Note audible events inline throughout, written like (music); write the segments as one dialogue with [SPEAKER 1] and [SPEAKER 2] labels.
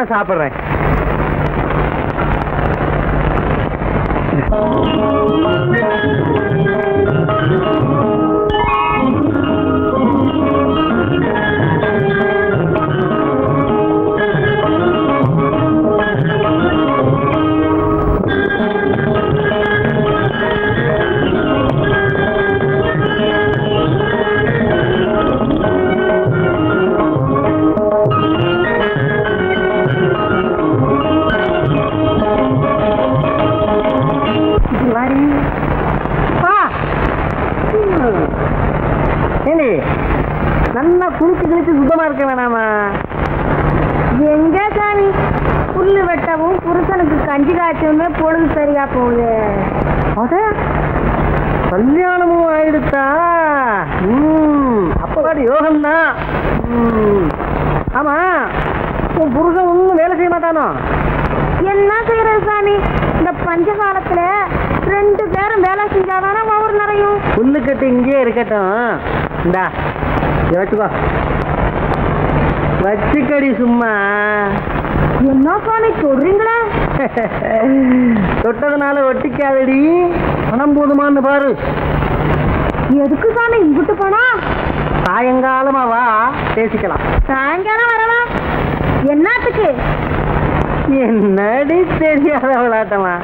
[SPEAKER 1] அப்புறம் சாப்பிடுறேன்.
[SPEAKER 2] கஞ்சி காய்ச்சவும் பொழுது சரியா போகுது.
[SPEAKER 1] அத கல்யாணமும் ஆயிடுச்சா? ம் அப்பவாடி யோகம்தான். ஆமா உன் புருஷன் ஒன்றும் வேலை செய்ய மாட்டானோ?
[SPEAKER 2] என்ன செய்யறது சாமி? இந்த பஞ்ச காலத்துல ரெண்டு பேரும் வேலை செஞ்சாதானே ஒவ்வொரு நிறையும்.
[SPEAKER 1] புல்லு கட்டு இங்கேயே இருக்கட்டும். இந்தா வச்சுக்கோ. வச்சுக்கடி சும்மா.
[SPEAKER 2] என்ன சாமி சொல்றீங்களா? (laughs)
[SPEAKER 1] தொட்டதுனால ஒட்டிக்காதடி. பணம் போதுமான்னு பாரு.
[SPEAKER 2] எதுக்கு சாமி இங்கிட்டு போனா?
[SPEAKER 1] சாயங்காலமா வா பேசிக்கலாம்.
[SPEAKER 2] சாயங்காலம் வரலாம் என்னத்துக்கு?
[SPEAKER 1] என்னடி தெரியாத விளாட்டமா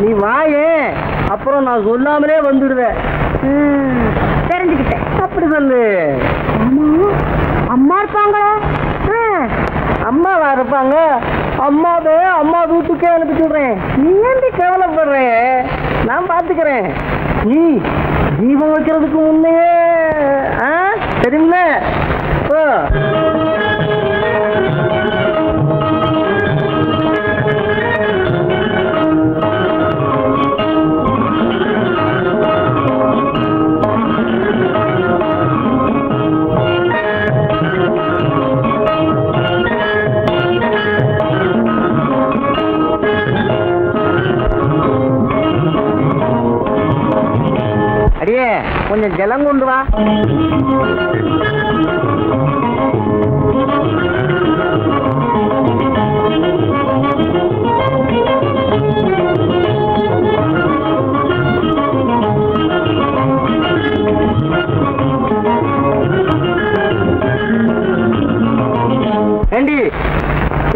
[SPEAKER 1] நீ வாயே அப்புறம் நான் சொல்லாமலே வந்துடுவேன்.
[SPEAKER 2] தெரிஞ்சுக்கிட்டேன்.
[SPEAKER 1] அப்படி சொல்லு.
[SPEAKER 2] ஆமா அம்மா இருப்பாங்களா.
[SPEAKER 1] அம்மாவா இருப்பாங்க. அம்மாவே அம்மா வீட்டுக்கே அனுப்பி சொல்றேன் நீ ஏன்டி கவலைப்படுற? நான் பார்த்துக்கிறேன் நீ தீபம் வைக்கிறதுக்கு முன்னையே ஆ? தெரியுமில்ல? ஓ கொஞ்சம் ஜலம் கொண்டு வா ஏண்டி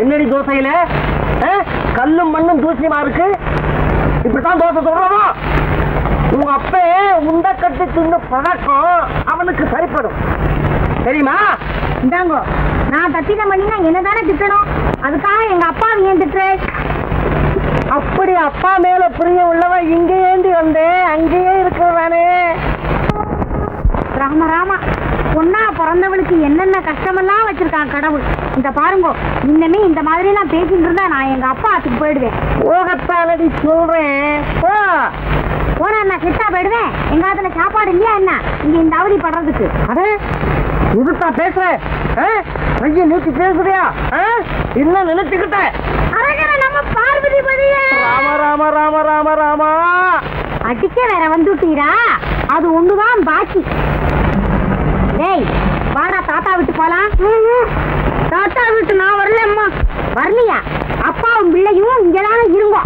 [SPEAKER 1] என்னடி தோசையில? கல்லும் மண்ணும் தூசியமா இருக்கு? இப்படித்தான் தோசை சொல்றோம் உங்க அப்பே உண்ட கட்டு தின்னு பழக்கம் அவனுக்கு சரிப்படும். தெரியுமா?
[SPEAKER 2] இந்தாங்கோ நான் தத்திடம் பண்ணினா என்ன தானே திட்டணும்? அதுக்காக எங்க அப்பா ஏன் திட்டுறேன்
[SPEAKER 1] அப்படி அப்பா மேல பிரியம் உள்ளவன் இங்க ஏந்தி வந்தேன் அங்கேயே இருக்கிறதானே
[SPEAKER 2] ராம ராமா. பொண்ணா பிறந்தவளுக்கு என்னென்ன கஷ்டமெல்லாம் வச்சிருக்கான் கடவுள். இந்த பாருங்கோ இன்னமே இந்த மாதிரி எல்லாம் பேசிட்டு இருந்தா நான் எங்க அப்பா ஆத்துக்கு போயிடுவேன்.
[SPEAKER 1] போகத்தானடி சொல்றேன். போ.
[SPEAKER 2] போனா நான் செத்தா போயிடுவேன்? எங்க ஆத்துல சாப்பாடு இல்லையா என்ன? இங்க இந்த அவதி படுறதுக்கு.
[SPEAKER 1] அடே இதுதான் பேசுறேன் ஐயா நீட்டி பேசுறியா? இல்ல நினைச்சுக்கிட்டேன்
[SPEAKER 2] நம்ம பார்வதி பதியே.
[SPEAKER 1] ராம ராம ராம ராம ராமா.
[SPEAKER 2] அடிக்க வேற வந்துட்டீரா? அது ஒண்ணுதான் பாக்கி. ஏய் வாடா தாத்தா விட்டு போலாம். தாத்தா விட்டு நான் வரல அம்மா. வரலையா? அப்பாவும் பிள்ளையும் இங்கதானே இருங்கோ.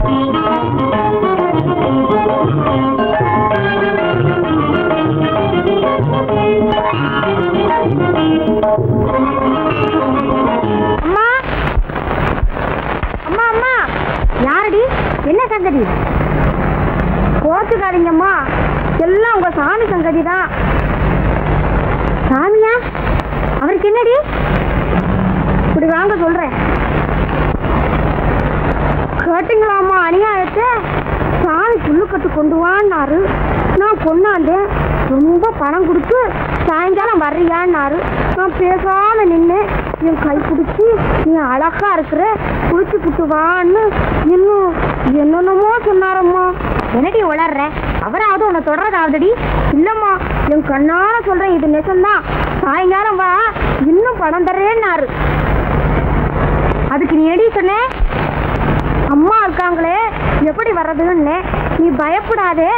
[SPEAKER 2] அம்மா. அம்மா அம்மா. யாரடி? என்ன சங்கதி? கோச்சுக்காதீங்கம்மா. எல்லாம் உங்க சாமி சங்கதி தான். அவருக்கு என்னடி? இப்படி வாங்க சொல்றேன். கேட்டுங்களாமா அநியாயத்தை? சாமி புல்லுக்கட்டு கொண்டு வான்னாரு. நான் கொண்டாந்தேன் ரொம்ப பணம் கொடுத்து சாயங்காலம் வர்றியான்னாரு. நான் பேசாம நின்று என் கை பிடிச்சி நீ அழகா இருக்கிற குளிச்சு புட்டு வான்னு இன்னும் என்னென்னமோ சொன்னாரம்மா. என்னடி உளர்ற? அவராவது உன்னை தொடரதாவதுடி இல்லம்மா என் கண்ணால சொல்றேன் இது நெசம்தான் சாயங்காலம் வா இன்னும் பணம் தர்றேன்னாரு அதுக்கு நீ எடி சொன்ன? அம்மா இருக்காங்களே எப்படி வர்றதுன்னு? நீ பயப்படாதே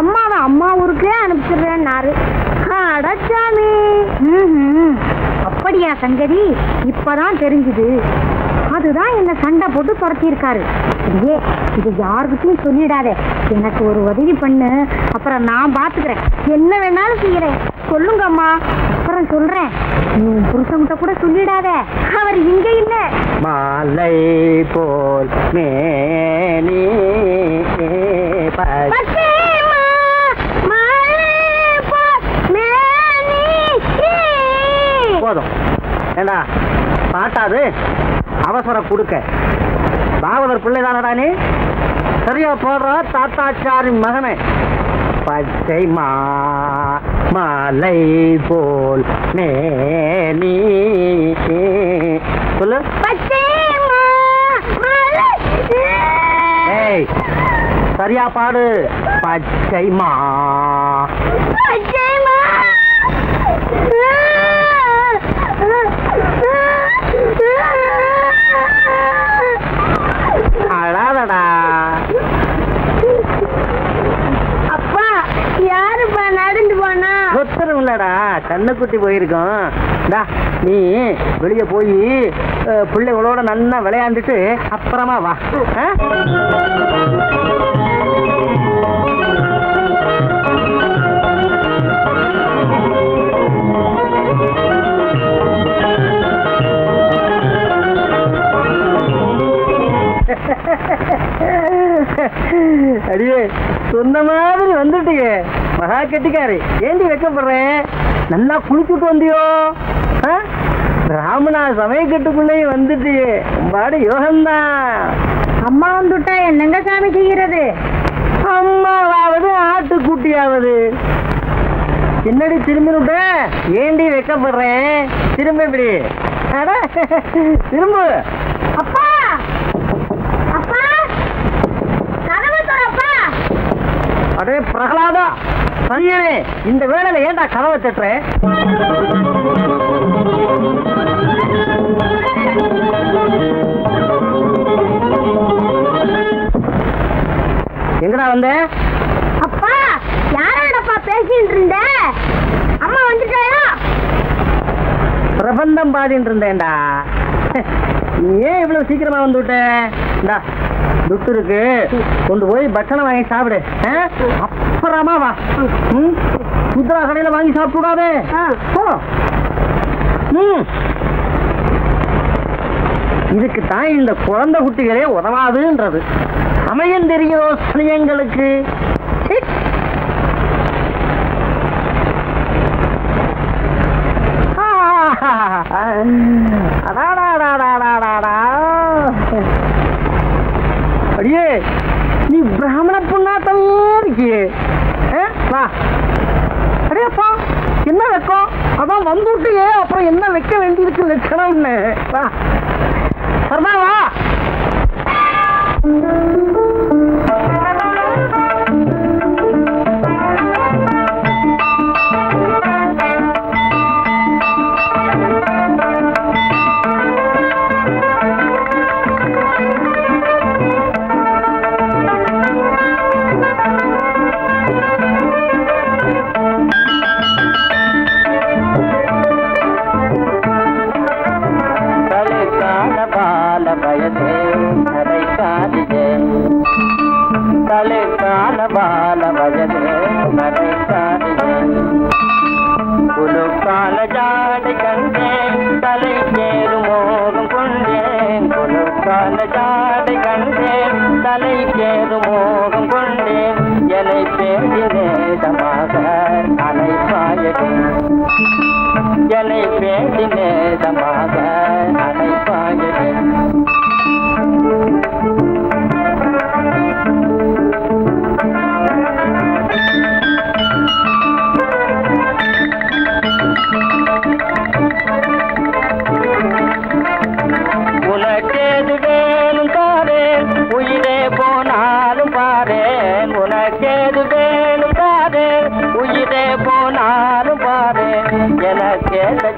[SPEAKER 2] அம்மாவை அம்மா ஊருக்கே அனுப்பிச்சிடுறேன்னாரு. அடச்சாமி. அப்படியா சங்கதி இப்பதான் தெரிஞ்சுது. அதுதான் என்ன சண்டை போட்டு துரத்தியிருக்காரு. ஏ இது யாருக்கிட்டையும் சொல்லிடாத. எனக்கு ஒரு உதவி பண்ணு. அப்புறம் நான் பாத்துக்கிறேன். என்ன வேணாலும் செய்யறேன். சொல்லுங்கம்மா அப்புறம் சொல்றேன். நீ உன் புருஷன்கிட்ட கூட சொல்லிடாத. அவர் இங்க இல்ல.
[SPEAKER 1] மாலை போல் மேனி. போதும். ஏண்டா பாட்டாது? அவசரம் கொடுக்க. பாகவதர் பிள்ளை தானடா நீ? சரியா போடுற தாத்தாச்சாரி மகனே. பச்சை மா மாலை போல் மேனி சொல்லு. சரியா பாடு. பச்சை மா கண்ணுக்குட்டி போயிருக்கோம். டா நீ வெளியே போய் பிள்ளைகளோட நல்லா விளையாண்டுட்டு அப்புறமா வா. அடியே சொன்ன மாதிரி வந்துட்டீங்க மகா கெட்டிக்காரி. ஏண்டி வைக்கப்படுறேன் நல்லா குளிச்சுட்டு வந்தியோ? ராமனா சமயக்கட்டுக்குள்ளேயும் வந்துட்டியே. பாடு யோகம்தான்.
[SPEAKER 2] அம்மா வந்துட்டா என்னங்க சாமி செய்யறது
[SPEAKER 1] அம்மாவாவது ஆட்டுக்குட்டியாவது. என்னடி திரும்பி விட்ட ஏண்டி வைக்கப்படுறேன் திரும்ப இப்படி. அட, திரும்ப.
[SPEAKER 2] அப்பா! அப்பா!
[SPEAKER 1] அடே பிரகலாதா! பையனே இந்த வேளையில ஏன்டா கதவை தட்டுறேன் எங்கடா வந்த?
[SPEAKER 2] அப்பா யாரோடப்பா பேசிட்டு இருந்த? அம்மா வந்துட்டாயா?
[SPEAKER 1] பிரபந்தம் பாடிட்டு இருந்தேன்டா. நீ ஏன் இவ்வளவு சீக்கிரமா வந்து விட்ட? இந்தா துட்டு இருக்கு கொண்டு போய் பட்சணம் வாங்கி சாப்பிடு. ஆ? அப்புறமா வா. ம்? முத்ரா கடையில வாங்கி சாப்பிடாதே போ. ம். இதுக்கு தான் இந்த குழந்தை குட்டிகளே உதவாதுன்றது. சமயம் தெரிகிறோ சமயங்களுக்கு? ச்சீ. அடாடாடாடாடாடாடா. அடியே நீ பிராமண பொண்ணாட்டமே இருக்கியே வா. அடேப்பா என்ன வைக்கும்? அதான் வந்துட்டியே அப்புறம் என்ன வைக்க வேண்டியிருக்கு லட்சணம்னு வா. சர்மா வா. என்னை பேசி நேசமாக அனைப்பாயதே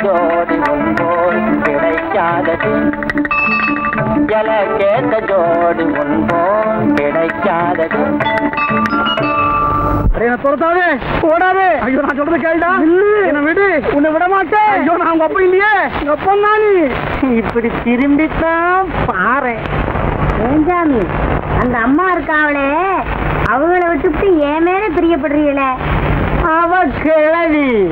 [SPEAKER 1] ஜோடி உன்போல் கிடைக்காதது எல கேட்ட ஜோடி உன்போல் கிடைக்காதது என்ன உன்னை விட மாட்டேன். ஐயோ நான் உங்க இல்லையே. உங்க இப்படி திரும்பித்தான் பாரு.
[SPEAKER 2] ஏஞ்சாமி அந்த அம்மா இருக்காவளே. அவங்கள விட்டுவிட்டு ஏன் மேல பிரியப்படுறீங்களே.
[SPEAKER 1] அவ கிழவி.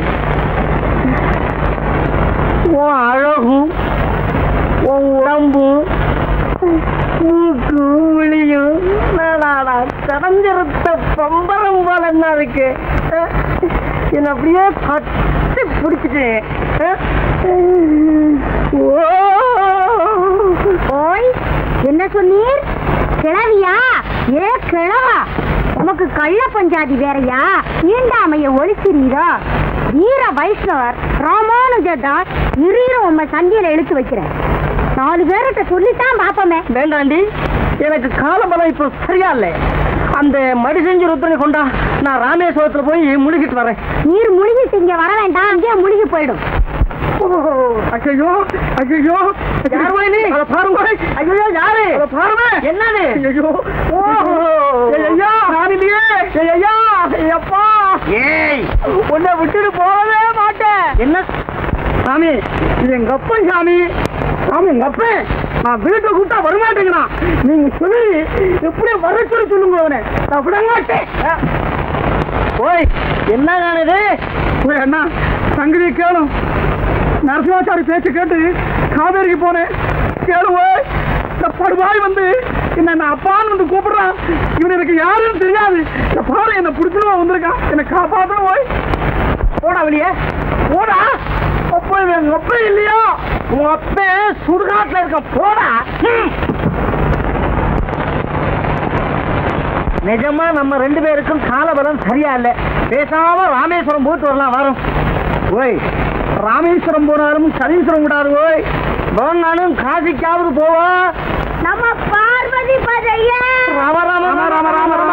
[SPEAKER 1] இருக்கு. என்னை அப்படியே பட்டு பிடிச்சிட்டேன்
[SPEAKER 2] ஓய் என்ன சொன்னீர்? கிளவியா ஏ கிழவா? உமக்கு கள்ள பஞ்சாதி வேறையா? தீண்டாமைய ஒழிச்சிரீரா வீர வைஷ்ணவர் ராமானுஜதாஸ் இறீரும் உம்ம சந்தியில இழுத்து வைக்கிறேன் நாலு பேர்கிட்ட சொல்லித்தான் பாப்பமே
[SPEAKER 1] வேண்டாண்டி எனக்கு காலம்பலம் இப்போ சரியா இல்லை. அந்த மடி செஞ்சு ருத்ரனை கொண்டா நான் ராமேஸ்வரத்துல போய் முழுகிட்டு வரேன்.
[SPEAKER 2] நீர் முழுகிட்டு இங்க வர வேண்டாம் இங்கே முழுகி போயிடும்.
[SPEAKER 1] ஐயோ ஐயோ யாரு பாருங்க. ஐயோ யாரு? பாருங்க. என்னது? ஐயோ ஐயோ ராணிலியே ஐயோ ஐயப்பா. ஏய். உன்னை விட்டுட்டு போகவே மாட்டேன். என்ன? சாமி இது எங்க அப்பன் சாமி? சாமி எங்க அப்பன்? நான் வீட்டை கூப்பிட்டா வரமாட்டேங்கிறான். நீங்க சொல்லி எப்படி வர சொல்லி சொல்லுங்க அவனை. நான் விடமாட்டேன் ஓய் என்ன நானது ஓய் அண்ணா சங்கதி கேளும் நரசிவாச்சாரி பேச்சு கேட்டு காவேரிக்கு போனேன். கேளுவோய் இந்த படுவாய் வந்து என்ன அப்பான்னு வந்து கூப்பிடுறான். இவன் எனக்கு யாருன்னு தெரியாது. இந்த பாரு என்னை பிடிச்சணும் வந்திருக்கான். என்னை காப்பாற்றணும் ஓய். போடா வெளியே. போடா. போய் எங்க அப்பா இல்லையா? உங்க அப்ப சுடுகாட்டுல இருக்க போட. நிஜமா நம்ம ரெண்டு பேருக்கும் காலபலம் சரியா இல்ல. பேசாம ராமேஸ்வரம் போயிட்டு வரலாம் வரும் ஓய் ராமேஸ்வரம் போனாலும் சதீஸ்வரம் கூடாது ஓய். போனாலும் காசிக்காவது போவோம்
[SPEAKER 2] நம்ம பார்வதி
[SPEAKER 1] ராம ராம ராம ராம ராம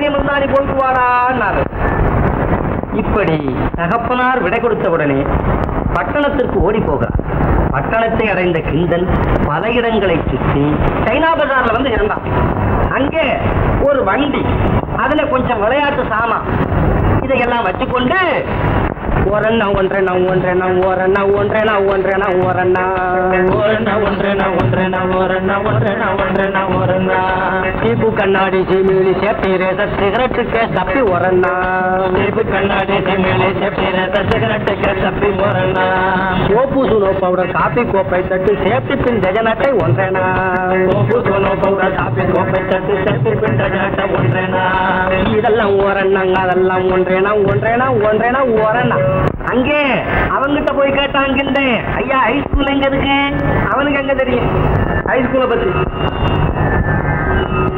[SPEAKER 1] தைரியம் இருந்தா நீ போயிட்டு வாடான்னாரு இப்படி தகப்பனார் விடை கொடுத்தவுடனே பட்டணத்திற்கு ஓடி போகிறார் பட்டணத்தை அடைந்த கிந்தன் பல இடங்களை சுற்றி சைனா பஜார்ல வந்து இருந்தான் அங்கே ஒரு வண்டி அதுல கொஞ்சம் விளையாட்டு சாமான் இதையெல்லாம் வச்சுக்கொண்டு ஓரண்ணா ஒன்றேண்ணா ஒன்றேண்ணா ஓரண்ணா ஒன்றேண்ணா ஒன்றேண்ணா ஓரண்ணா.
[SPEAKER 3] ஓரண்ணா ஒன்றேண்ணா ஒன்றேண்ணா ஓரண்ணா ஒன்றேண்ணா ஒன்றேண்ணா ஓரண்ணா.
[SPEAKER 1] சீப்பு கண்ணாடி சீமிழி சேப்டி ரேசர் சிகரெட்டுக்கு தப்பி ஓரண்ணா.
[SPEAKER 3] சீப்பு கண்ணாடி சிமிழி செப்பின சிகரெட்டுக்கு தப்பி ஓரண்ணா.
[SPEAKER 1] சோப்பு சுனோ பவுடர் காபி கோப்பை தட்டு சேப்டி பின் ஜெகநட்டை ஒன்றேண்ணா.
[SPEAKER 3] கோப்பு சோனோ பவுடர் காப்பி கோப்பை தட்டு செப்பி பிண்ட ஜாட்ட ஒன்றேண்ணா.
[SPEAKER 1] இதெல்லாம் ஓரண்ணாங்க அதெல்லாம் ஒன்றேனா ஒன்றேனா ஒன்றேனா ஓரண்ணா. அங்கே அவங்கிட்ட போய் கேட்டாங்க ஐயா ஹைஸ்கூல் எங்க இருக்கு? அவனுக்கு எங்க தெரியும்? ஹைஸ்கூலை பத்தி.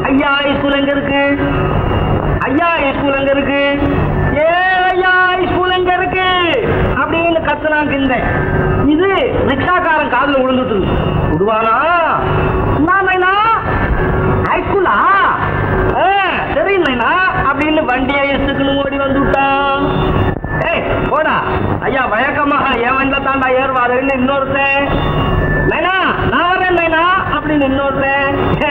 [SPEAKER 1] ஐயா ஹைஸ்கூல் எங்க இருக்கு? ஐயா ஹைஸ்கூல் எங்க இருக்கு? ஏ ஐயா ஹைஸ்கூல் எங்க இருக்கு? அப்படின்னு கத்துனாங்க இந்த இது ரிக்ஷாக்காரன் காதுல விழுந்துட்டு விடுவானா? என்ன ஹைஸ்கூலா தெரியுங்களா அப்படின்னு வண்டியை எடுத்துக்கணும் ஐயா வழக்கமாக என் வண்டில தாண்டா ஏறுவாருன்னு இன்னொருத்தன். நைனா நான் வரேன் நைனா அப்படின்னு இன்னொருத்தன். ஏ,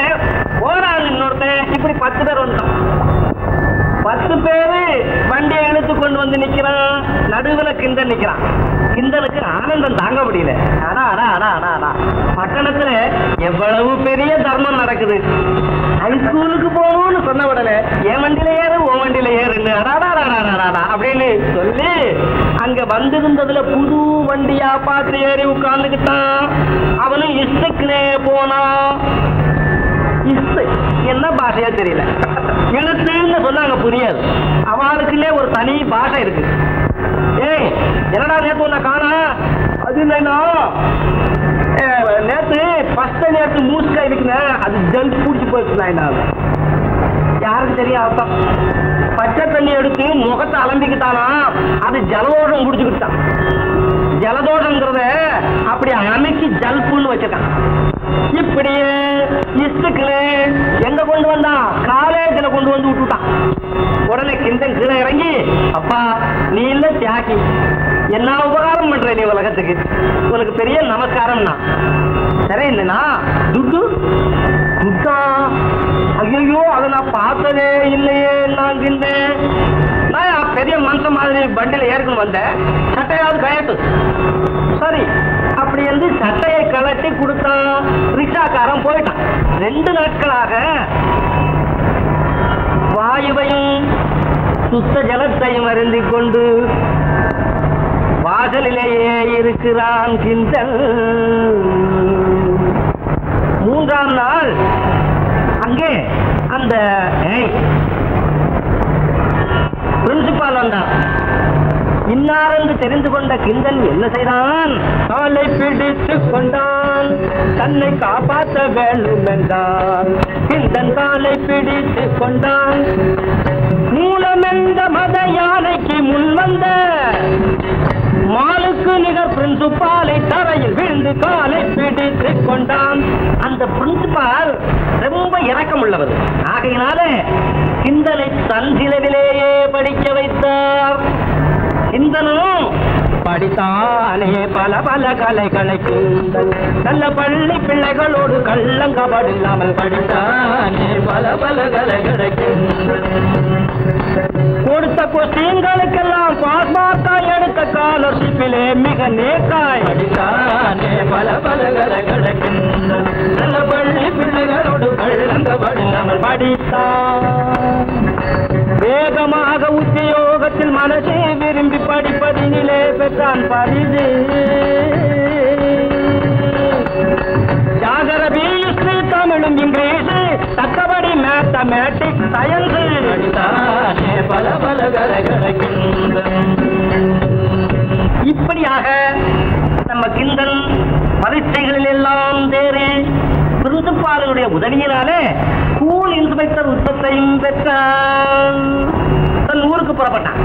[SPEAKER 1] போடான்னு இன்னொருத்தன். இப்படி பத்து பேர் வந்துட்டான் பத்து பேரு வண்டியை இழுத்து கொண்டு வந்து நிக்கிறான். நடுவுல கிண்டல் நிக்கிறான். கிண்டலுக்கு ஆனந்தம் தாங்க முடியல. அடா அடா அடா ஆனா பட்டணத்துல எவ்வளவு பெரிய தர்மம் நடக்குது. ஹைஸ்கூலுக்கு போகணும்னு சொன்ன உடனே என் வண்டியில ஏறு உன் வண்டியில ஏறுன்னு. அப்படின்னு சொல்லி அங்க வந்திருந்ததுல புது வண்டியா பார்த்து ஏறி உட்கார்ந்துக்கிட்டான். அவனும் இஷ்டக்குனே போனான். இசை என்ன பாஷையா தெரியல. எழுத்துன்னு சொன்னாங்க புரியாது அவளுக்குள்ளே ஒரு தனி பாஷை இருக்கு. ஏய் என்னடா நேத்து உன்னை காணா? அது இல்லைன்னா நேத்து ஃபர்ஸ்ட் நேத்து மூஸ்கா இருக்குனேன் அது ஜல் பூச்சி என்ன யாருக்கு தெரியும் அர்த்தம் பச்சை தண்ணி எடுத்து முகத்தை அலம்பிக்கிட்டானா? அது ஜலதோஷம் குடிச்சுக்கிட்டான் ஜலதோஷங்கிறத அப்படி அமைக்கி ஜல்புன்னு வச்சுட்டான். இப்படியே இஷ்டுக்குன்னு எங்க கொண்டு வந்தான்? காலேஜில் கொண்டு வந்து விட்டுட்டான். உடனே கிந்தன் கீழே இறங்கி அப்பா நீ இல்ல தியாகி. என்ன உபகாரம் பண்ற நீ உலகத்துக்கு? உனக்கு பெரிய நமஸ்காரம்னா. சரி இல்லைன்னா துட்டு. வண்டியில ஏற்கனவே வந்த சட்டையாவது கயட்டு சரி அப்படி வந்து சட்டையை கலட்டி கொடுத்தான் ரிக்ஷாக்காரன் போயிட்டான். ரெண்டு நாட்களாக வாயுவையும் சுத்த ஜலத்தையும் அருந்தி கொண்டு வாசலிலேயே இருக்கிறான் கிண்டல். மூன்றாம் நாள் அங்கே அந்த தெரிந்து கொண்ட கிந்தன் என்ன செய்தான்? காலை பிடித்து கொண்டான். தன்னை காப்பாற்ற வேண்டும் என்றான் கிந்தன் காலை பிடித்து கொண்டான். மூலமெந்த மத யானைக்கு முன் வந்த மாலுக்கு நிகர் பிரின்சிபாலை தரையில் விழுந்து காலை பிடித்து கொண்டான். அந்த பிரின்சிபால் ரொம்ப இரக்கம் உள்ளவர் ஆகையினால கிந்தனை தன் சிலவிலேயே படிக்க வைத்தார். சிந்தனும் படித்தானே பல பல கலைகளை கிண்டல் நல்ல பள்ளி பிள்ளைகளோடு கள்ளங்கபாடு இல்லாமல் படித்தானே பல பல கலைகளை கிண்டல் கொடுத்த கொஸ்டின்களுக்கெல்லாம் பாஸ் மார்க்காய் எடுத்த காலர்ஷிப்பிலே மிக நேக்காய் படித்தானே பல பல கலைகளை கிண்டல் நல்ல பள்ளி பிள்ளைகளோடு கள்ளங்கபாடு இல்லாமல் படித்தான் வேகமாக உத்தியோகத்தில் மனசே விரும்பி படிப்பதினிலே பெற்றான் பரிது. ஜாகரபி ஹிஸ்டரி தமிழும் இங்கிலீஷு தக்கபடி மேத்தமேட்டிக்ஸ் சயின்ஸ். படித்தானே பல பல இப்படியாக நம்ம கிந்தன் பரீட்சைகளில் எல்லாம் தேறி பிரின்சிபாலுடைய உதவியினாலே ஸ்கூல் இன்ஸ்பெக்டர் உச்சத்தையும் பெற்றான். தன் ஊருக்கு புறப்பட்டான்.